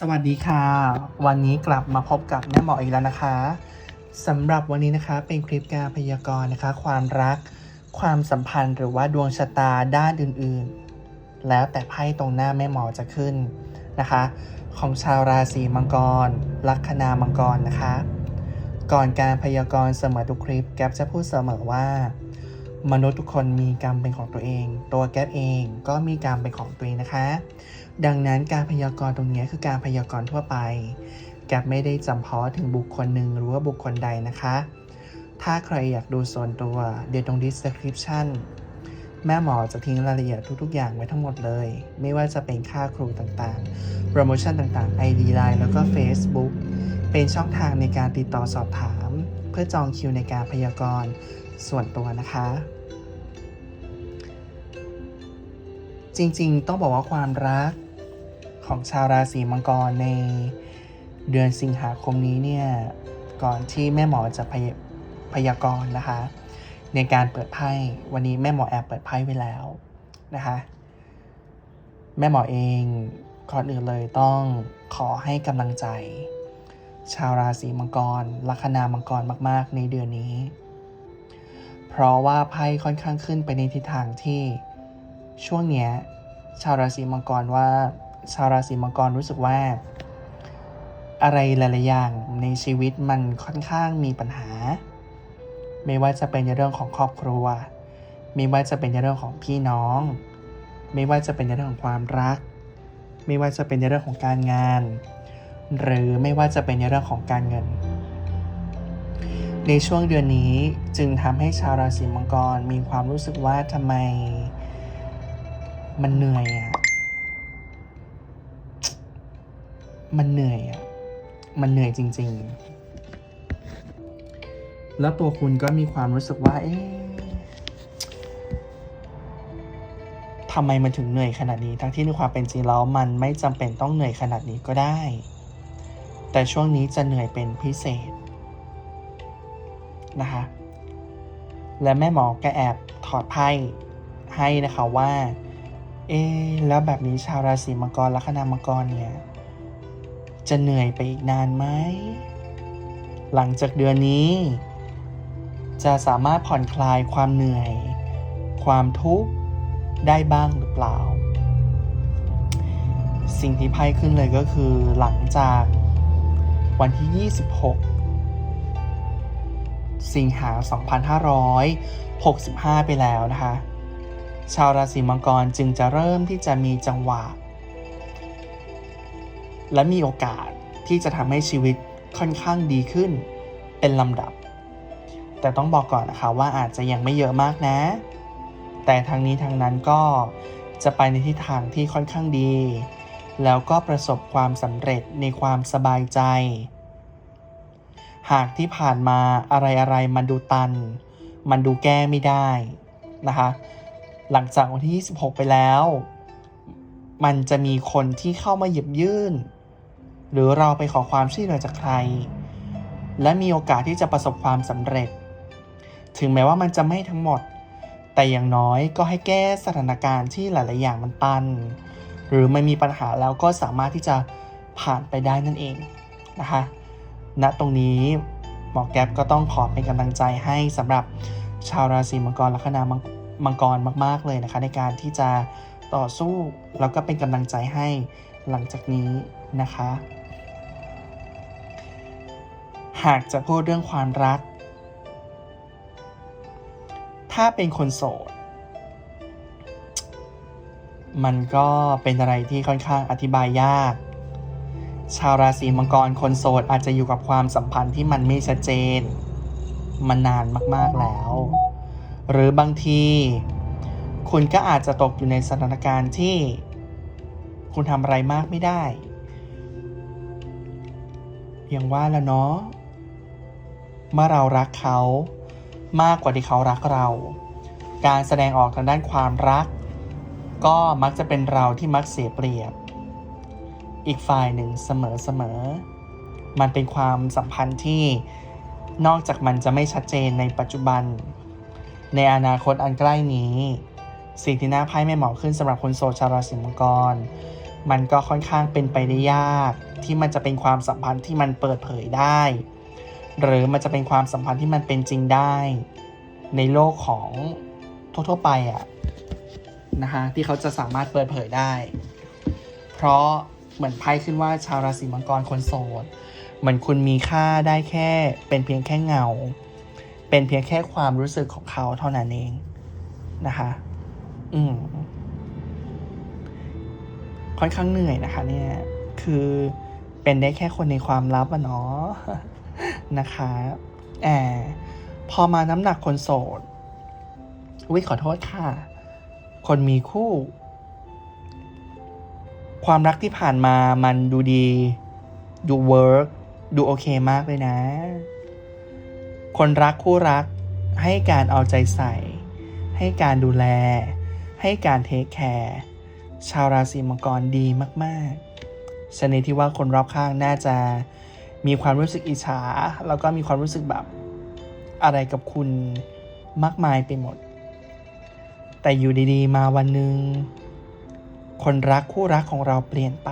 สวัสดีค่ะ วันนี้กลับมาพบกับแม่หมออีกแล้วนะคะสำหรับวันนี้นะคะเป็นคลิปการพยากรณ์นะคะ ความรัก ความสัมพันธ์หรือว่าดวงชะตาด้านอื่นๆ แล้วแต่ไพ่ตรงหน้าแม่หมอจะขึ้นนะคะ ของชาวราศีมังกร ลัคนามังกรนะคะ ก่อนการพยากรณ์เสมอทุกคลิปแก๊ปจะพูดเสมอว่า มนุษย์ทุกคนมีกรรมเป็นของตัวเอง ตัวแก๊ปเองก็มีกรรมเป็นของตัวเองนะคะ ดังนั้นการพยากรณ์ตรงนี้คือการพยากรณ์ทั่วไปแก๊ปไม่ได้จำเพาะถึงบุคคลหนึ่งหรือว่าบุคคลใดนะคะ ถ้าใครอยากดูส่วนตัวเดี๋ยวตรง description แม่หมอจะทิ้งรายละเอียดทุก ๆ อย่างไว้ทั้งหมดเลย ไม่ว่าจะเป็นค่าครูต่างๆ โปรโมชั่นต่างๆ ID Line แล้วก็ Facebook เป็นช่องทางในการติดต่อสอบถาม เพื่อจองคิวในการพยากรณ์ส่วนตัวนะคะ จริงๆ ต้องบอกว่าความรัก ของชาวราศีมังกรในเดือนสิงหาคมนี้เนี่ยก่อนที่แม่หมอจะพยพยากรณ์นะคะ ในการเปิดไพ่วันนี้แม่หมอแอบเปิดไพ่ไว้แล้วนะคะแม่หมอเองก่อนอื่นเลยต้องขอให้กำลังใจ ชาวราศีมังกรลัคนามังกรมาก ๆ ในเดือนนี้ เพราะว่าไพ่ค่อนข้างขึ้นไปในทิศทางที่ช่วงเนี้ยชาวราศีมังกรว่า ชาวราศีมังกรรู้สึกว่า อะไรหลายๆอย่างในชีวิตมันค่อนข้างมีปัญหา ไม่ว่าจะเป็นในเรื่องของครอบครัว ไม่ว่าจะเป็นในเรื่องของพี่น้อง ไม่ว่าจะเป็นในเรื่องของความรัก ไม่ว่าจะเป็นในเรื่องของการงาน หรือไม่ว่าจะเป็นในเรื่องของการเงิน ในช่วงเดือนนี้จึงทำให้ชาวราศีมังกรมีความรู้สึกว่าทำไมมันเหนื่อยอะ มันเหนื่อยอะมันเหนื่อยจริง ๆ แล้วตัวคุณก็มีความรู้สึกว่า เอ๊ะทำไมมันถึงเหนื่อยขนาดนี้ ทั้งที่ในความเป็นจริงแล้วมันไม่จำเป็นต้องเหนื่อยขนาดนี้ก็ได้ แต่ช่วงนี้จะเหนื่อยเป็นพิเศษนะคะและแม่หมอก็แอบถอดไพ่ให้นะคะว่า เอ๊ะแล้วแบบนี้ชาวราศีมังกรลัคนามังกรเนี่ย จะเหนื่อยไปอีกนานไหม หลังจากเดือนนี้ จะสามารถผ่อนคลายความเหนื่อย ความทุกข์ได้บ้างหรือเปล่า สิ่งที่ไพ่ขึ้นเลยก็คือหลังจากวันที่ 26 สิงหา 2565 ไปแล้วนะคะ ชาวราศีมังกรจึงจะเริ่มที่จะมีจังหวะ และมีโอกาสที่จะทำให้ชีวิตค่อนข้างดีขึ้นเป็นลำดับ แต่ต้องบอกก่อนนะคะว่าอาจจะยังไม่เยอะมากนะ แต่ทางนี้ทางนั้นก็จะไปในทิศทางที่ค่อนข้างดี แล้วก็ประสบความสำเร็จในความสบายใจ หากที่ผ่านมาอะไรอะไรๆมันดูตัน มันดูแก้ไม่ได้นะคะ หลังจากวันที่ 26 ไปแล้ว มันจะมีคนที่เข้ามาหยิบยื่น หรือเราไปขอความช่วยเหลือจากใคร และมีโอกาสที่จะประสบความสำเร็จ ถึงแม้ว่ามันจะไม่ทั้งหมด แต่อย่างน้อยก็ให้แก้สถานการณ์ที่หลาย ๆ อย่างมันตัน หรือมันมีปัญหาแล้วก็สามารถที่จะผ่านไปได้นั่นเองนะคะณตรงนี้หมอแก๊ปก็ต้องขอเป็นกำลังใจให้สำหรับชาวราศีมังกรลัคนามังกรมาก ๆ เลยนะคะ ในการที่จะต่อสู้แล้วก็เป็นกำลังใจให้หลังจากนี้นะคะ หากจะพูดเรื่องความรัก ถ้าเป็นคนโสด มันก็เป็นอะไรที่ค่อนข้างอธิบายยาก ชาวราศีมังกรคนโสดอาจจะอยู่กับความสัมพันธ์ที่มันไม่ชัดเจน มานานมากๆแล้ว หรือบางที คุณก็อาจจะตกอยู่ในสถานการณ์ที่ คุณทำอะไรมากไม่ได้อย่างว่าแล้วเนาะ เมื่อเรารักเขา มากกว่าที่เขารักเรา การแสดงออกทางด้านความรัก ก็มักจะเป็นเราที่มักเสียเปรียบ อีกฝ่ายหนึ่งเสมอเสมอ มันเป็นความสัมพันธ์ที่นอกจากมันจะไม่ชัดเจนในปัจจุบัน ในอนาคตอันใกล้นี้ สิ่งที่น่าไพ่แม่เหมอขึ้นสำหรับคนโสดชาวราศีมังกร มันก็ค่อนข้างเป็นไปได้ยาก ที่มันจะเป็นความสัมพันธ์ที่มันเปิดเผยได้ หรือมันจะเป็นความสัมพันธ์ที่มันเป็นจริงได้ ในโลกของทั่วๆไปอะนะคะที่เขาจะสามารถเปิดเผยได้ เพราะเหมือนไพ่ขึ้นว่าชาวราศีมังกรคนโสดเหมือนคุณมีค่าได้แค่ เป็นเพียงแค่เงา เป็นเพียงแค่ความรู้สึกของเขาเท่านั้นเองนะคะ อืมค่อนข้างเหนื่อยนะคะ เนี่ย คือเป็นได้แค่คนในความลับอะเนาะ นะคะแอบพอมาน้ำหนักคนโสดวิขอโทษค่ะ คนมีคู่ ความรักที่ผ่านมามันดูดี ดูเวิร์กดูโอเคมากเลยนะ คนรักคู่รักให้การเอาใจใส่ ให้การดูแล ให้การเทคแคร์ชาวราศีมังกรดีมาก ๆ ชนิดที่ว่าคนรอบข้างน่าจะ มีความรู้สึกอิจฉาแล้วก็มีความรู้สึกแบบอะไรกับคุณมากมายไปหมด แต่อยู่ดีๆ มาวันหนึ่งคนรักคู่รักของเราเปลี่ยนไป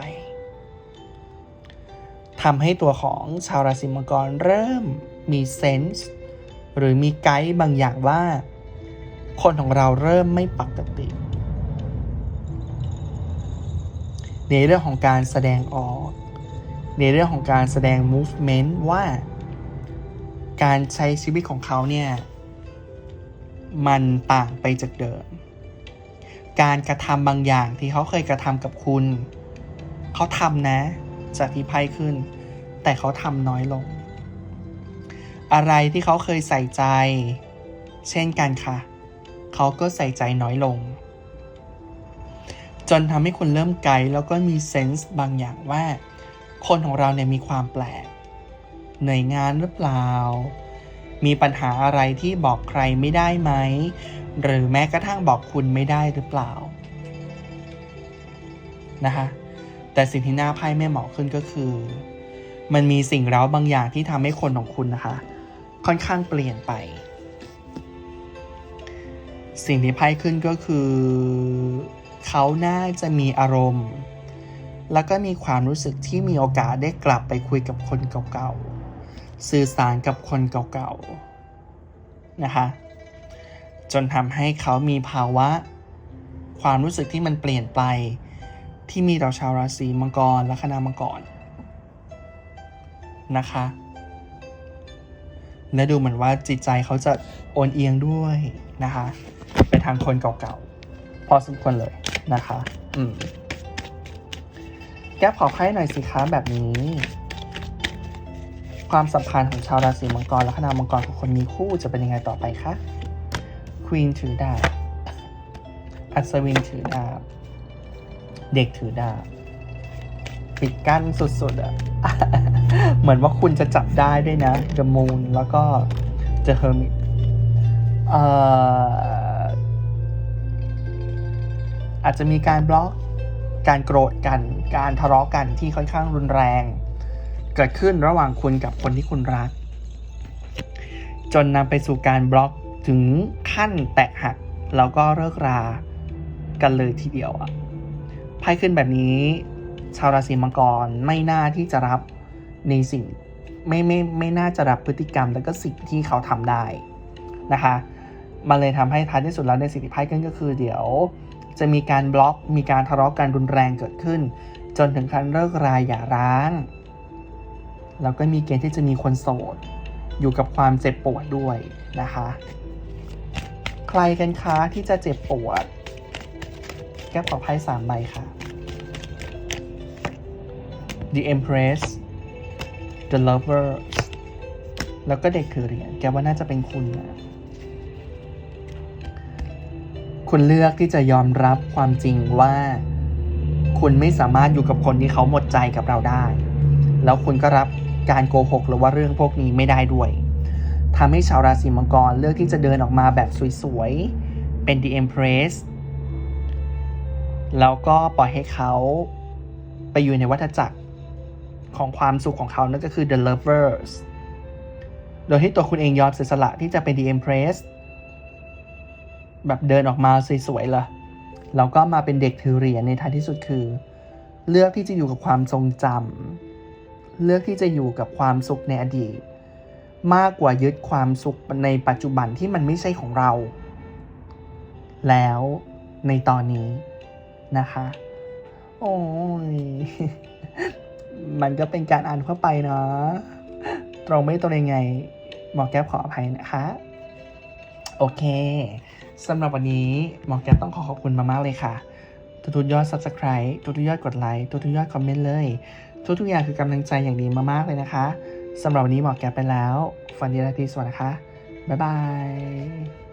ทำให้ตัวของชาวราศีมังกรเริ่มมีเซนส์หรือมีไกด์บางอย่างว่า คนของเราเริ่มไม่ปกติ ในเรื่องของการแสดงออก ในเรื่องของการแสดง movement ว่า การใช้ชีวิตของเขาเนี่ย มันต่างไปจากเดิม การกระทำบางอย่างที่เขาเคยกระทำกับคุณ เขาทำนะจากที่ไพ่ขึ้น แต่เขาทำน้อยลง อะไรที่เขาเคยใส่ใจ เช่นกันค่ะ เขาก็ใส่ใจน้อยลงจนทำให้คุณเริ่มไกลแล้วก็มีเซนส์บางอย่างว่า คนของเราเนี่ยมีความแปลกเหนื่อยงานหรือเปล่า มีปัญหาอะไรที่บอกใครไม่ได้ไหม หรือแม้กระทั่งบอกคุณไม่ได้หรือเปล่านะคะแต่สิ่งที่น่าไพ่แม่หมอขึ้นก็คือ มันมีสิ่งเร้าบางอย่างที่ทำให้คนของคุณนะคะ ค่อนข้างเปลี่ยนไป สิ่งที่ไพ่ขึ้นก็คือ เขาน่าจะมีอารมณ์ แล้วก็มีความรู้สึกที่มีโอกาสได้กลับไปคุยกับคนเก่าๆ สื่อสารกับคนเก่าๆ นะคะ จนทำให้เขามีภาวะ ความรู้สึกที่มันเปลี่ยนไป ที่มีต่อชาวราศีมังกรและคณะมังกรนะคะ และดูเหมือนว่าจิตใจเขาจะโอนเอียงด้วยนะคะ ไปทางคนเก่าๆ พอสมควรเลยนะคะ อืม แก้ขอไพ่หน่อยสิคะแบบนี้ ความสัมพันธ์ของชาวราศีมังกรและคณะมังกรของคนมีคู่จะเป็นยังไงต่อไปคะควีนถือดาบอัศวินถือดาบ เด็กถือดาบปิดกั้นสุดๆอะเหมือนว่าคุณจะจับได้ด้วยนะ The Moon แล้วก็ The Hermit อาจจะมีการบล็อก การโกรธกัน การทะเลาะกันที่ค่อนข้างรุนแรง เกิดขึ้นระหว่างคุณกับคนที่คุณรัก จนนำไปสู่การบล็อกถึงขั้นแตกหัก แล้วก็เลิกรากันเลยทีเดียวอะไพ่ขึ้นแบบนี้ ชาวราศีมังกรไม่น่าที่จะรับในสิ่งไม่ไม่ไม่น่าจะรับพฤติกรรมแล้วก็สิ่งที่เขาทำได้นะคะมันเลยทำให้ท้ายที่สุดแล้วในสิ่งที่ไพ่ขึ้นก็คือเดี๋ยว จะมีการบล็อกมีการทะเลาะกันรุนแรงเกิดขึ้น จนถึงขั้นเลิกราอย่าร้าง แล้วก็มีเกณฑ์ที่จะมีคนโสด อยู่กับความเจ็บปวดด้วยนะคะ ใครกันคะที่จะเจ็บปวด แก้วขอไพ่สามใบค่ะ The Empress The Lover แล้วก็เด็กถือเหรียญแกว่าน่าจะเป็นคุณนะ คุณเลือกที่จะยอมรับความจริงว่า คุณไม่สามารถอยู่กับคนที่เขาหมดใจกับเราได้ แล้วคุณก็รับการโกหกหรือว่าเรื่องพวกนี้ไม่ได้ด้วยทำให้ชาวราศีมังกรเลือกที่จะเดินออกมาแบบสวยๆ เป็น The Empress แล้วก็ปล่อยให้เขาไปอยู่ในวัฏจักรของความสุขของเขานั่นก็คือ The Lovers โดยที่ตัวคุณเองยอมเสียสละที่จะเป็น The Empress แบบเดินออกมาสวยๆเลยแล้วก็มาเป็นเด็กถือเหรียญในท้ายที่สุดคือ เลือกที่จะอยู่กับความทรงจำเลือกที่จะอยู่กับความสุขในอดีต มากกว่ายึดความสุขในปัจจุบันที่มันไม่ใช่ของเรา แล้วในตอนนี้นะคะ โอ้ยมันก็เป็นการอ่านเข้าไปเนาะตรงไม่ตรงยังไงหมอแก้วขออภัยนะคะ โอเค สำหรับวันนี้หมอแก้ต้องขอขอบคุณมากๆเลยค่ะทุกๆยอด subscribe ทุกๆยอดกดไลค์ทุกๆยอดคอมเมนต์เลย ทุกๆอย่างคือกำลังใจอย่างดีมากๆเลยนะคะสำหรับวันนี้หมอแก้ไปแล้วฟันดีราตรีสวัสดีนะคะ บ๊ายบาย